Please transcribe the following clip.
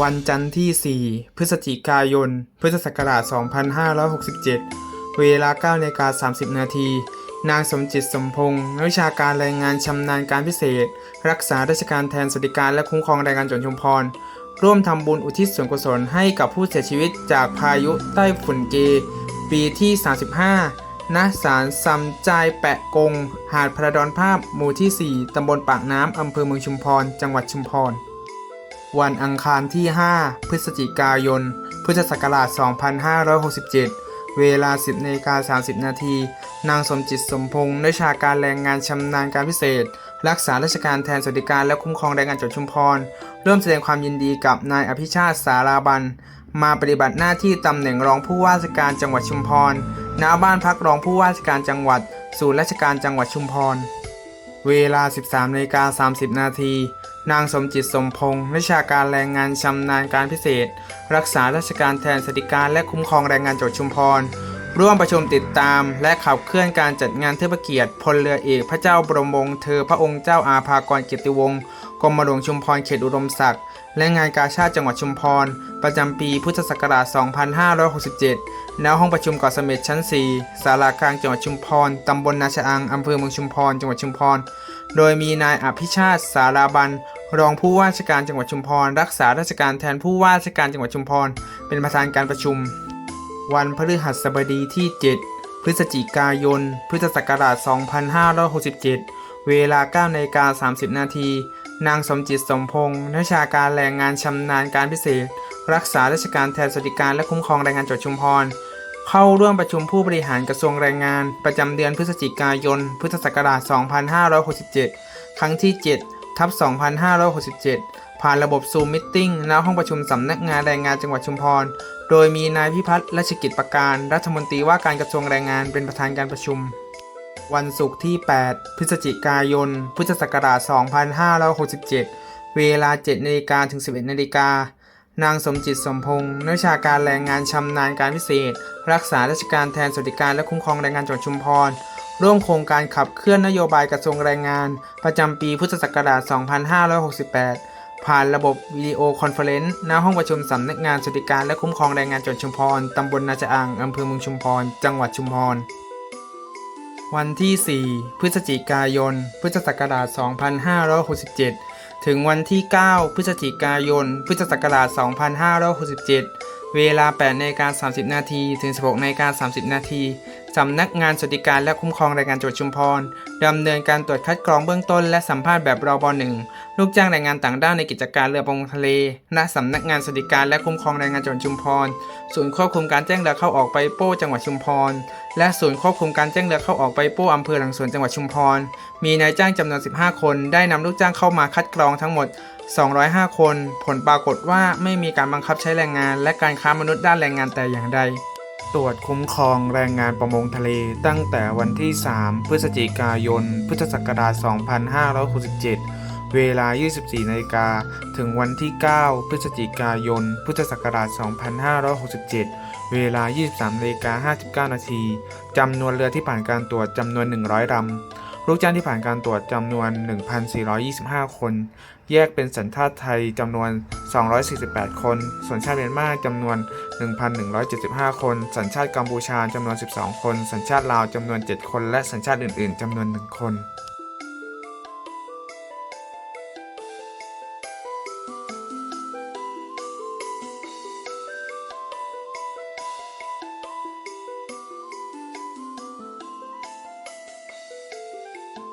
วันจันทร์ที่ 4 พฤศจิกายน พุทธศักราช 2567 เวลา9นาฬิกา30 นาที นางสมจิตสมพงศ์นักวิชาการแรงงานชำนาญการพิเศษ รักษาราชการแทนสวัสดิการและคุ้มครองแรงงานจังหวัดชุมพร ร่วมทำบุญอุทิศส่วนกุศลให้กับผู้เสียชีวิตจากพายุใต้ฝุ่นเก ปีที่ 35 ณ ศาลซำจายแปะกง หาดพระดอนภาพ หมู่ที่ 4 ตำบลปากน้ำอำเภอเมืองชุมพร จังหวัดชุมพร วันอังคารที่ 5 พฤศจิกายน พุทธศักราช 2567 เวลา 10นาฬิกา30 นาที นางสมจิตสมพงศ์นักวิชาการแรงงานชำนาญการพิเศษ รักษาราชการแทนสวัสดิการและคุ้มครองแรงงานจังหวัดชุมพร ร่วมแสดงความยินดีกับนายอภิชาติสาราบัน มาปฏิบัติหน้าที่ตำแหน่งรองผู้ว่าราชการจังหวัดชุมพร ณ บ้านพักรองผู้ว่าราชการจังหวัด ศูนย์ราชการจังหวัดชุมพร เวลา 13นาฬิกา30 นาที นางสมจิตสมพงศ์วิชาการแรงงานชำนาญการพิเศษ รักษาราชการแทนสถิการและคุ้มครองแรงงานจังหวัดชุมพร ร่วมประชุมติดตาม และขับเคลื่อนการจัดงานเทิดพระเกียรติพลเรือเอกพระเจ้าบรมวงศ์เธอพระองค์เจ้าอาภากรเกียรติวงศ์ กรมหลวงชุมพรเขตอุดมศักดิ์และงานกาชาติจังหวัดชุมพร ประจำปีพุทธศักราช 2567 ณ ห้องประชุมเกาะเสม็ดชั้น 4 ศาลากลางจังหวัดชุมพร ตำบลนาชะอัง อำเภอเมืองชุมพร จังหวัดชุมพร โดยมีนายอภิชาติ สาราบัน รองผู้ว่าราชการจังหวัดชุมพร รักษาราชการแทนผู้ว่าราชการจังหวัดชุมพร เป็นประธานการประชุม วันพฤหัสบดีที่ 7 พฤศจิกายน พุทธศักราช 2567 เวลา9นาฬิกา30 นาที นางสมจิตสมพงศ์นักชาการแรงงานชำนาญการพิเศษ รักษาราชการแทนสวัสดิการและคุ้มครองแรงงานจังหวัดชุมพร เข้าร่วมประชุมผู้บริหารกระทรวงแรงงาน ประจำเดือนพฤศจิกายน พุทธศักราช 2567 ครั้งที่ 7 ทับ 2567 ผ่านระบบซูมมิทติ้งณห้องประชุมสำนักงานแรงงานจังหวัดชุมพร โดยมีนายพิพัฒน์รัชกิจประการ รัฐมนตรีว่าการกระทรวงแรงงานเป็นประธานการประชุม วันศุกร์ที่ 8 พฤศจิกายน พุทธศักราช 2567 เวลา 7นาฬิกาถึง 11นาฬิกานางสมจิตสมพงศ์นักวิชาการแรงงานชำนาญการพิเศษ รักษาราชการแทนสวัสดิการและคุ้มครองแรงงานจังหวัดชุมพร ร่วมโครงการขับเคลื่อนนโยบายกระทรวงแรงงาน ประจำปีพุทธศักราช 2568 ผ่านระบบวิดีโอคอนเฟอเรนซ์ณห้องประชุมสำนักงานสวัสดิการและคุ้มครองแรงงานจังหวัดชุมพร ตำบลนาจอังอำเภอเมืองชุมพร จังหวัดชุมพร วันที่ 4 พฤศจิกายน พุทธศักราช 2567 ถึงวันที่ 9 พฤศจิกายน พุทธศักราช 2567 เวลา8นาฬิกา30 นาทีถึง 16นาฬิกา30 นาทีสำนักงานสวัสดิการและคุ้มครองแรงงานจังหวัดชุมพรดำเนินการตรวจคัดกรองเบื้องต้นและสัมภาษณ์แบบรบหนึ่งลูกจ้างแรงงานต่างด้าวในกิจการเรือประมงทะเลณสำนักงานสวัสดิการและคุ้มครองแรงงานจังหวัดชุมพรศูนย์ควบคุมการแจ้งเรือเข้าออกไปโป้จังหวัดชุมพร และศูนย์ควบคุมการแจ้งเรือเข้าออกไปโป้อำเภอหลังสวนจังหวัดชุมพร มีนายจ้างจำนวน 15 คน ได้นำลูกจ้างเข้ามาคัดกรองทั้งหมด 205 คน ผลปรากฏว่าไม่มีการบังคับใช้แรงงาน และการค้ามนุษย์ด้านแรงงานแต่อย่างใด ตรวจคุ้มครองแรงงานประมงทะเล ตั้งแต่วันที่ 3 พฤศจิกายน พุทธศักราช 2567 เวลา 24นาฬิกาถึงวันที่ 9 พฤศจิกายน พุทธศักราช 2567 เวลา 23นาฬิกา59นาทีจำนวนเรือที่ผ่านการตรวจจำนวน 100ลำ ลูกจ้างที่ผ่านการตรวจจำนวน 1,425 คน แยกเป็นสัญชาติไทยจำนวน 248 คน สัญชาติเมียนมาจำนวน 1,175 คน สัญชาติกัมพูชาจำนวน 12 คน สัญชาติลาวจำนวน 7 คน และสัญชาติอื่น ๆจำนวน 1 คน